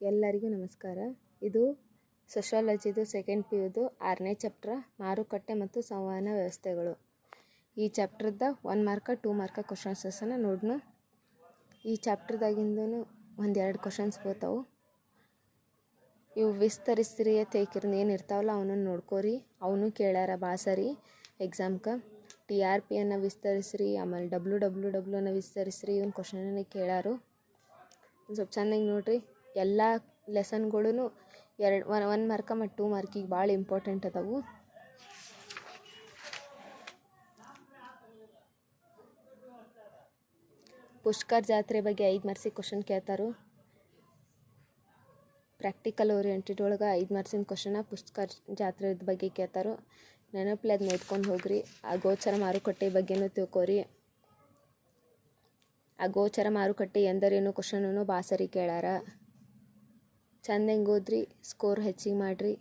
ಎಲ್ಲರಿಗೂ ನಮಸ್ಕಾರ. ಇದು ಸೋಷಾಲಜಿದು ಸೆಕೆಂಡ್ ಪಿ ಯುದು ಆರನೇ ಚಾಪ್ಟ್ರ ಮಾರುಕಟ್ಟೆ ಮತ್ತು ಸಂವಹನ ವ್ಯವಸ್ಥೆಗಳು. ಈ ಚಾಪ್ಟ್ರದ ಒನ್ ಮಾರ್ಕ ಟೂ ಮಾರ್ಕ ಕ್ವಶನ್ಸನ್ನು ನೋಡ್ನು. ಈ ಚಾಪ್ಟ್ರದಾಗಿಂದೂ ಒಂದೆರಡು ಕ್ವಶನ್ಸ್ ಬರ್ತಾವೆ. ಇವು ವಿಸ್ತರಿಸ್ರಿ ತೇಕಿರ್ನ ಏನು ಇರ್ತಾವಲ್ಲ ಅವನನ್ನು ನೋಡ್ಕೋರಿ. ಅವನು ಕೇಳ್ಯಾರ ಭಾಳ ಸರಿ. ಎಕ್ಸಾಮ್ಗೆ ಟಿ ಆರ್ ಪಿಯನ್ನು ವಿಸ್ತರಿಸ್ರಿ, ಆಮೇಲೆ ಡಬ್ಲ್ಯೂ ಡಬ್ಲ್ಯೂ ಡಬ್ಲ್ಯೂನ ವಿಸ್ತರಿಸ್ರಿ, ಇವನ್ ಕ್ವಶನನ್ನು ಕೇಳ್ಯಾರು. ಸ್ವಲ್ಪ ಚೆನ್ನಾಗಿ ನೋಡ್ರಿ. ಎಲ್ಲ ಲೆಸನ್ಗಳೂ ಎರಡು, ಒನ್ ಮಾರ್ಕ ಮತ್ತು ಟೂ ಮಾರ್ಕಿಗೆ ಭಾಳ ಇಂಪಾರ್ಟೆಂಟ್ ಅದಾವು. ಪುಷ್ಕರ್ ಜಾತ್ರೆ ಬಗ್ಗೆ ಐದು ಮಾರ್ಕ್ಸಿಗೆ ಕ್ವಶನ್ ಕೇಳ್ತಾರು. ಪ್ರಾಕ್ಟಿಕಲ್ ಓರಿಯೆಂಟೆಡ್ ಒಳಗೆ ಐದು ಮಾರ್ಸಿನ ಕ್ವಶನ ಪುಷ್ಕರ್ ಜಾತ್ರೆದ ಬಗ್ಗೆ ಕೇಳ್ತಾರೋ. ನೆನಪಲ್ಲಿ ಅದು ನೋಡ್ಕೊಂಡು ಹೋಗ್ರಿ. ಆ ಗೋಚರ ಮಾರುಕಟ್ಟೆ ಬಗ್ಗೆನೂ ತಿಳ್ಕೊರಿ. ಆ ಗೋಚರ ಮಾರುಕಟ್ಟೆ ಎಂದರೇನು ಕ್ವಶನೂ ಬಾಸರಿ ಕೇಳಾರ ಚಂದಂಗೆ ಓದ್ರಿ ಸ್ಕೋರ್ ಹೆಚ್ಚಿಗೆ ಮಾಡಿರಿ.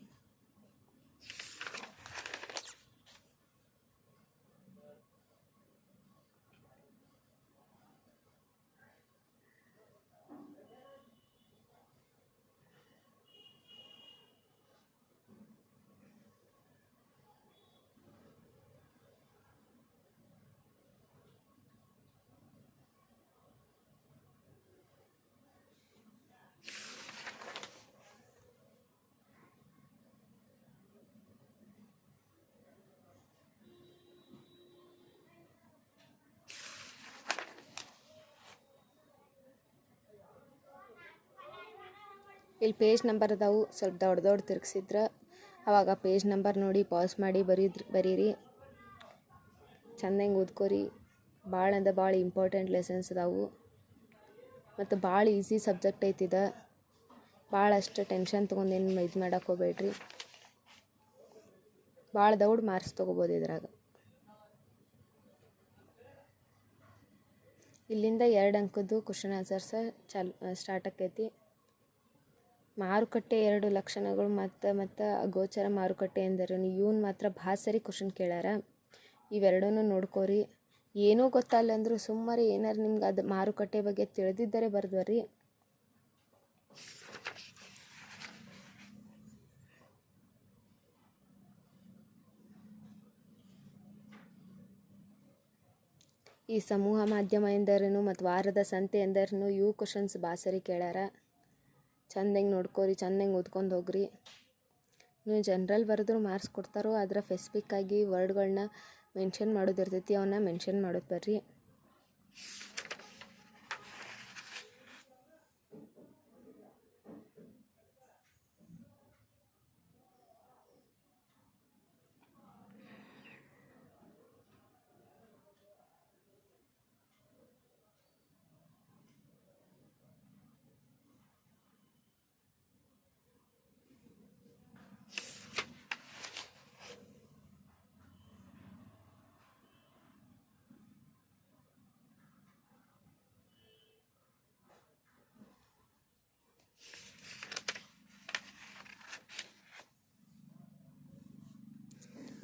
ಇಲ್ಲಿ ಪೇಜ್ ನಂಬರ್ ಅದಾವು. ಸ್ವಲ್ಪ ದೊಡ್ಡ ದೊಡ್ಡ ತಿರುಗಿಸಿದ್ರೆ. ಅವಾಗ ಪೇಜ್ ನಂಬರ್ ನೋಡಿ ಪಾಸ್ ಮಾಡಿ ಬರೀದ್ರಿ ಬರೀರಿ. ಚಂದಂಗೆ ಓದ್ಕೋರಿ. ಭಾಳ ಅಂದ್ರೆ ಭಾಳ ಇಂಪಾರ್ಟೆಂಟ್ ಲೆಸನ್ಸ್ ಅದಾವು. ಮತ್ತು ಭಾಳ ಈಸಿ ಸಬ್ಜೆಕ್ಟ್ ಐತಿದ ಭಾಳ ಅಷ್ಟು ಟೆನ್ಷನ್ ತೊಗೊಂಡೇನು ಇದು ಮಾಡಕ್ಕೆ ಹೋಗ್ಬೇಡ್ರಿ. ಭಾಳ ದೌಡ್ ಮಾರ್ಕ್ಸ್ ತೊಗೋಬೋದು ಇದ್ರಾಗ. ಇಲ್ಲಿಂದ ಎರಡು ಅಂಕದ್ದು ಕ್ವಶನ್ ಆನ್ಸರ್ಸ ಚಾಲು ಸ್ಟಾರ್ಟ್ ಆಕೈತಿ. ಮಾರುಕಟ್ಟೆ ಎರಡು ಲಕ್ಷಣಗಳು ಮತ್ತು ಮತ್ತು ಅಗೋಚರ ಮಾರುಕಟ್ಟೆ ಎಂದರೇನು ಇವನು ಮಾತ್ರ ಭಾಳ ಸರಿ ಕ್ವಶನ್ ಕೇಳ್ಯಾರ. ಇವೆರಡೂ ನೋಡ್ಕೋರಿ. ಏನೂ ಗೊತ್ತಲ್ಲ ಅಂದರೂ ಸುಮ್ಮನೆ ಏನಾರು ನಿಮ್ಗೆ ಅದು ಮಾರುಕಟ್ಟೆ ಬಗ್ಗೆ ತಿಳಿದಿದ್ದರೆ ಬರ್ದ್ವರಿ. ಈ ಸಮೂಹ ಮಾಧ್ಯಮ ಎಂದರೇನು ಮತ್ತು ವಾರದ ಸಂತೆ ಎಂದರೇನು? ಇವು ಕ್ವಶನ್ಸ್ ಭಾಳ ಸರಿ ಕೇಳ್ಯಾರ. ಚಂದಂಗೆ ನೋಡ್ಕೋರಿ, ಚಂದಂಗೆ ಓದ್ಕೊಂಡು ಹೋಗ್ರಿ. ನೀವು ಜನ್ರಲ್ ಬರೆದ್ರು ಮಾರ್ಕ್ಸ್ ಕೊಡ್ತಾರೋ ಅದರ ಫೆಸ್ಪಿಕ್ಕಾಗಿ ವರ್ಡ್ಗಳನ್ನ ಮೆನ್ಷನ್ ಮಾಡೋದಿರ್ತೈತಿ ಅವನ್ನ ಮೆನ್ಷನ್ ಮಾಡೋದು ಬರ್ರಿ.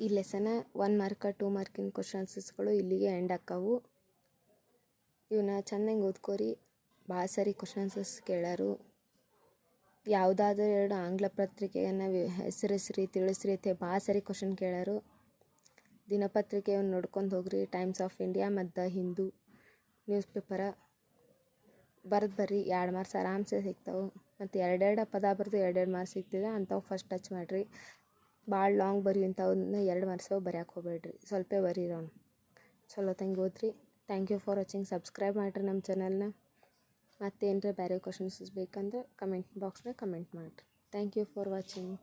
ಈ ಲೆಸನ ಒನ್ ಮಾರ್ಕ ಟೂ ಮಾರ್ಕಿನ ಕ್ವಶನ್ಸಸ್ಗಳು ಇಲ್ಲಿಗೆ ಎಂಡ್ ಆಕ್ಕಾವು ಇವನ್ನ ಚೆನ್ನಾಗಿ ಓದ್ಕೋರಿ. ಭಾಳ ಸರಿ ಕ್ವಶನ್ಸಸ್ ಕೇಳರು. ಯಾವುದಾದ್ರೂ ಎರಡು ಆಂಗ್ಲ ಪತ್ರಿಕೆಯನ್ನು ಹೆಸರಿಸ್ರಿ, ತಿಳಿಸ್ರಿ ಅಂತ ಭಾಳ ಸರಿ ಕ್ವಶನ್ ಕೇಳರು. ದಿನಪತ್ರಿಕೆಯನ್ನು ನೋಡ್ಕೊಂಡು ಹೋಗ್ರಿ. ಟೈಮ್ಸ್ ಆಫ್ ಇಂಡಿಯಾ ಮತ್ತು ಹಿಂದೂ ನ್ಯೂಸ್ ಪೇಪರ ಬರೆದು ಬರ್ರಿ. ಎರಡು ಮಾರ್ಕ್ಸ್ ಆರಾಮ್ಸೆ ಸಿಗ್ತಾವೆ. ಮತ್ತು ಎರಡೆರಡು ಪದ ಬರೆದು ಎರಡೆರಡು ಮಾರ್ಕ್ಸ್ ಸಿಗ್ತಿದೆ. ಅಂಥವು ಫಸ್ಟ್ ಟಚ್ ಮಾಡಿರಿ. ಭಾಳ ಲಾಂಗ್ ಬರೀ ಇಂಥವನ್ನ ಎರಡು ಮಾರ್ಕ್ಸವು ಬರ್ಯಾಕೆ ಹೋಗಬೇಡ್ರಿ. ಸ್ವಲ್ಪ ಬರೀರೋಣ ತಂಗಿ ಓದ್ರಿ. Thank you for watching subscribe ಮಾಡಿರಿ ನಮ್ಮ ಚಾನಲ್ನ ಮತ್ತೇನರ ಬೇರೆ ಕ್ವಶನ್ಸ್ ಬೇಕಂದ್ರೆ ಕಮೆಂಟ್ ಬಾಕ್ಸ್ನಾಗ ಕಮೆಂಟ್ ಮಾಡಿರಿ. Thank you for watching